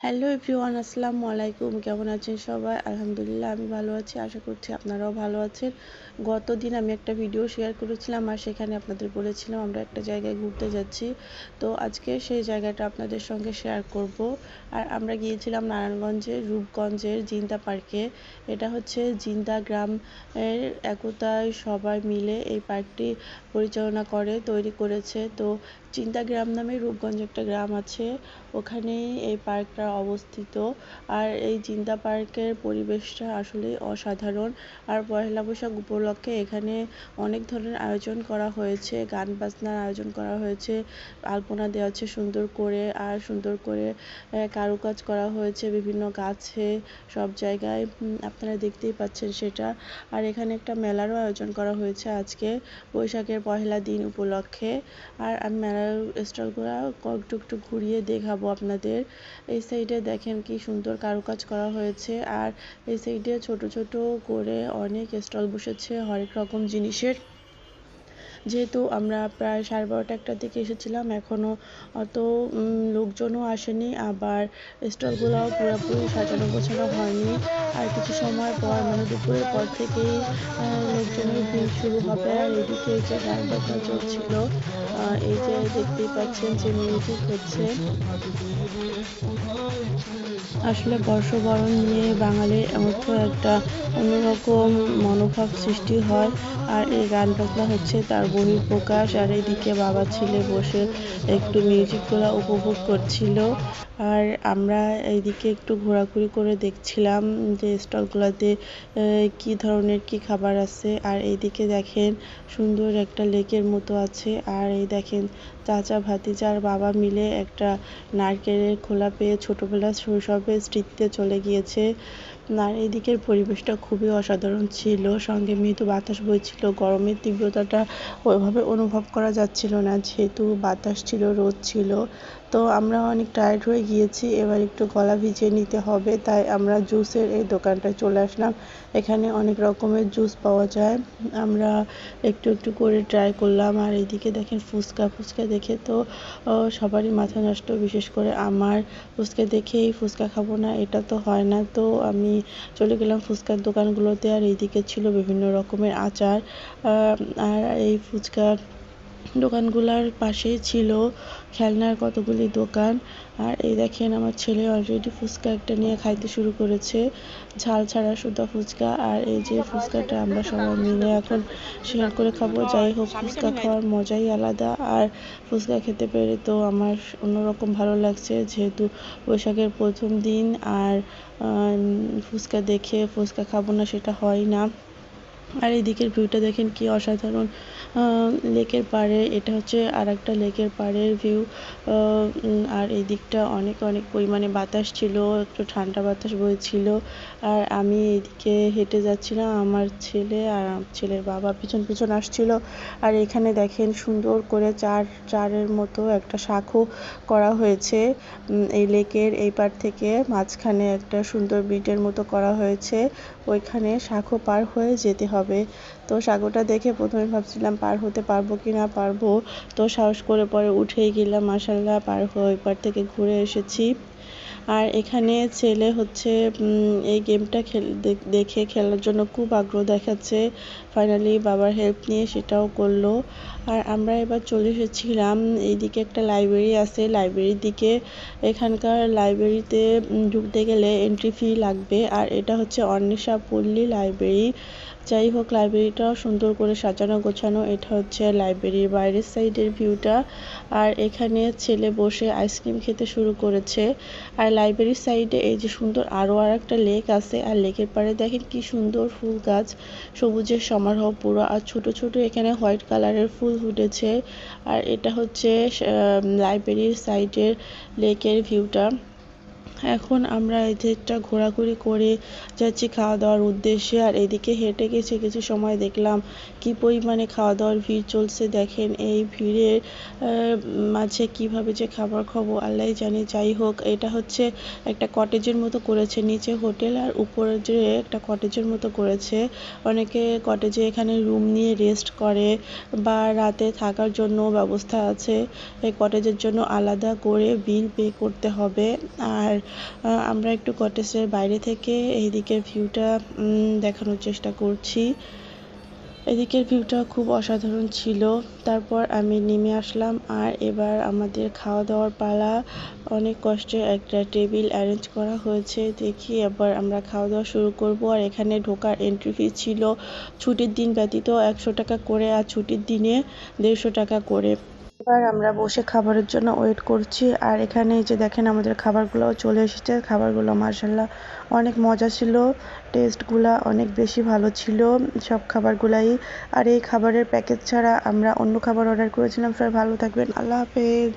Hello everyone আসসালামু আলাইকুম। কেমন আছেন সবাই? আলহামদুলিল্লাহ, আমি ভালো আছি, আশা করছি আপনারাও ভালো আছেন। গত দিন আমি একটা ভিডিও শেয়ার করেছিলাম আর সেখানে আপনাদের বলেছিলাম আমরা একটা জায়গায় ঘুরতে যাচ্ছি। তো আজকে সেই জায়গাটা আপনাদের সঙ্গে শেয়ার করব। আর আমরা গিয়েছিলাম নারায়ণগঞ্জের রূপগঞ্জের জিন্দা পার্কে এটা হচ্ছে জিন্দা গ্রামের একতায় সবাই মিলে এই পার্কটি পরিচালনা করে, তৈরি করেছে। তো চিন্তা গ্রাম নামে রূপগঞ্জ একটা গ্রাম আছে। ওখানেই এই পার্কটা অবস্থিত। আর এই চিন্তা পার্কের পরিবেশটা আসলেই অসাধারণ। আর পয়লা বৈশাখ উপলক্ষে এখানে অনেক ধরনের আয়োজন করা হয়েছে। গান বাজনার আয়োজন করা হয়েছে। আলপনা দেওয়া আছে সুন্দর করে। আর সুন্দর করে কারুকাজ করা হয়েছে বিভিন্ন গাছে, সব জায়গায়। আপনারা দেখতেই পাচ্ছেন সেটা। আর এখানে একটা মেলারও আয়োজন করা হয়েছে আজকে, বৈশাখের পহেলা দিন উপলক্ষে। আর মেলার স্টলগুলো একটু একটু ঘুরিয়ে দেখাবো আপনাদের। এই সাইডে দেখেন কি সুন্দর কারুকাজ করা হয়েছে। আর এই সাইডে ছোট ছোট করে অনেক স্টল বসেছে হরেক রকম জিনিসের। যেহেতু আমরা প্রায় সাড়ে বারোটা একটার দিকে এসেছিলাম এখনও অত লোকজনও আসেনি। আবার স্টলগুলোও পুরোপুরি সাজানো গোছানো হয়নি। আর কিছু সময় পর মানে দুপুরের পর থেকেই লোকজনের ভিড় শুরু হবে। আর এদিকে যে গান বাজনা চলছিল এই যে দেখতেই পাচ্ছেন যে মিউজিক হচ্ছে। আসলে বর্ষবরণ নিয়ে বাঙালির মতো একটা অন্যরকম মনোভাব সৃষ্টি হয়। আর এই গান বাজনা হচ্ছে তার বহিঃপ্রকাশ আর এদিকে বাবা ছেলে বসে একটু মিউজিকগুলো উপভোগ করছিল। আর আমরা এইদিকে একটু ঘোরাঘুরি করে দেখছিলাম যে স্টলগুলোতে কি ধরনের কি খাবার আছে। আর এইদিকে দেখেন সুন্দর একটা লেকের মতো আছে। আর এই দেখেন চাচা ভাতিজার বাবা মিলে একটা নারকেলের খোলা পেয়ে ছোটোবেলা শৈশবে স্মৃতিতে চলে গিয়েছে। আর এদিকের পরিবেশটা খুবই অসাধারণ ছিল। সঙ্গে মৃদু বাতাস বইছিল। গরমের তীব্রতাটা ওইভাবে অনুভব করা যাচ্ছিল না। যেহেতু বাতাস ছিল রোদ ছিল তো আমরা অনেক টায়ার্ড হয়ে গিয়েছি, এবার একটু গলা ভিজিয়ে নিতে হবে, তাই আমরা জুসের এই দোকানটায় চলে আসলাম। এখানে অনেক রকমের জুস পাওয়া যায়, আমরা একটু একটু করে ট্রাই করলাম, আর এইদিকে দেখেন ফুচকা ফুচকা দেখে তো সবারই মাথা নষ্ট, বিশেষ করে আমার। ফুচকা দেখেই ফুচকা খাব না, এটা তো হয় না, তো আমি চলে গেলাম ফুচকার দোকানগুলোতে, আর এইদিকে ছিল বিভিন্ন রকমের আচার। আর এই ফুচকার দোকানগুলোর পাশেই ছিল খেলনার কতগুলি দোকান। আর এই দেখেন, আমার ছেলে অলরেডি ফুচকা একটা নিয়ে খাইতে শুরু করেছে। ঝাল ছাড়া শুধু ফুচকা। আর এই যে ফুচকাটা আমরা সবাই মিলে এখন শেয়ার করে খাব। যাই হোক, ফুচকা খাওয়ার মজাই আলাদা। আর ফুচকা খেতে পেরে তো আমার অন্যরকম ভালো লাগছে, যেহেতু বৈশাখের প্রথম দিন। আর ফুচকা দেখে ফুচকা খাব না সেটা হয় না। আর এই দিকের ভিউটা দেখেন কি অসাধারণ লেকের পাড়ে, এটা হচ্ছে আর একটা লেকের পাড়ের ভিউ আর এই দিকটা অনেক অনেক পরিমাণে বাতাস ছিল, একটু ঠান্ডা বাতাস বইছিল আর আমি এইদিকে হেঁটে যাচ্ছিলাম, আমার ছেলে আর ছেলের বাবা পিছন পিছন আসছিল, আর এখানে দেখেন সুন্দর করে চার, চারের মতো একটা শাঁখও করা হয়েছে এই লেকের এই পার থেকে মাঝখানে একটা সুন্দর ব্রিজের মতো করা হয়েছে, ওইখানে শাঁখো পার হয়ে যেতে হবে। তো সাগরটা দেখে প্রথমে ভাবছিলাম পার হতে পারব কি না পারব তো সাহস করে পরে উঠেই গেলাম মাসাল্লাহ পার হয়ে পার থেকে ঘুরে এসেছি। আর এখানে ছেলে হচ্ছে এই গেমটা খেল, দেখে খেলার জন্য খুব আগ্রহ দেখাচ্ছে। ফাইনালি বাবার হেল্প নিয়ে সেটাও করল। আর আমরা এবার চলে এসেছিলাম, এইদিকে একটা লাইব্রেরি আছে। লাইব্রেরির দিকে এখানকার লাইব্রেরিতে ঢুকতে গেলে এন্ট্রি ফি লাগবে। আর এটা হচ্ছে অন্বেষা পল্লী লাইব্রেরি যাই হোক লাইব্রেরিটাও সুন্দর করে সাজানো গোছানো, এটা হচ্ছে লাইব্রেরির বাইরের সাইডের ভিউটা আর এখানে ছেলে বসে আইসক্রিম খেতে শুরু করেছে। আর লাইব্রেরির সাইডে এই যে সুন্দর আরও আর একটা লেক আছে, আর লেকের পাড়ে দেখেন কি সুন্দর ফুল গাছ, সবুজের সমারোহ পুরো। আর ছোট ছোট এখানে হোয়াইট কালারের ফুল ফুটেছে। আর এটা হচ্ছে লাইব্রেরির সাইডের লেকের ভিউটা এখন আমরা এই দিকটা ঘোরাঘুরি করে যাচ্ছি খাওয়া দাওয়ার উদ্দেশ্যে, আর এদিকে হেঁটে গেছে কিছু সময় দেখলাম কি পরিমাণে খাওয়া দাওয়ার ভিড় চলছে দেখেন, এই ভিড়ের মাঝে কীভাবে যে খাবার খাব আল্লাহ জানে। যাই হোক, এটা হচ্ছে একটা কটেজের মতো করেছে, নিচে হোটেল আর উপরে যে একটা কটেজের মতো করেছে। অনেকে কটেজে এখানে রুম নিয়ে রেস্ট করে বা রাতে থাকার জন্য ব্যবস্থা আছে। এই কটেজের জন্য আলাদা করে বিল পে করতে হবে। আর আমরা একটু কটেজের বাইরে থেকে এই দিকের ভিউটা দেখানোর চেষ্টা করছি। এদিকের ভিউটা খুব অসাধারণ ছিল। তারপর আমি নেমে আসলাম আর এবার আমাদের খাওয়া দাওয়ার পালা। অনেক কষ্টে একটা টেবিল অ্যারেঞ্জ করা হয়েছে। দেখি এবার আমরা খাওয়া দাওয়া শুরু করব। আর এখানে ঢোকার এন্ট্রি ফি ছিল। ছুটির দিন ব্যতীত একশো টাকা করে আর ছুটির দিনে দেড়শো টাকা করে। এবার আমরা বসে খাবারের জন্য ওয়েট করছি। আর এখানে যে দেখেন আমাদের খাবারগুলো চলে এসেছে। খাবারগুলো মার্শাল্লাহ অনেক মজা ছিল। টেস্টগুলা অনেক বেশি ভালো ছিল। সব খাবারগুলাই। আর এই খাবারের প্যাকেজ ছাড়া আমরা অন্য খাবার অর্ডার করেছিলাম। সবাই ভালো থাকবেন। আল্লাহ হাফেজ।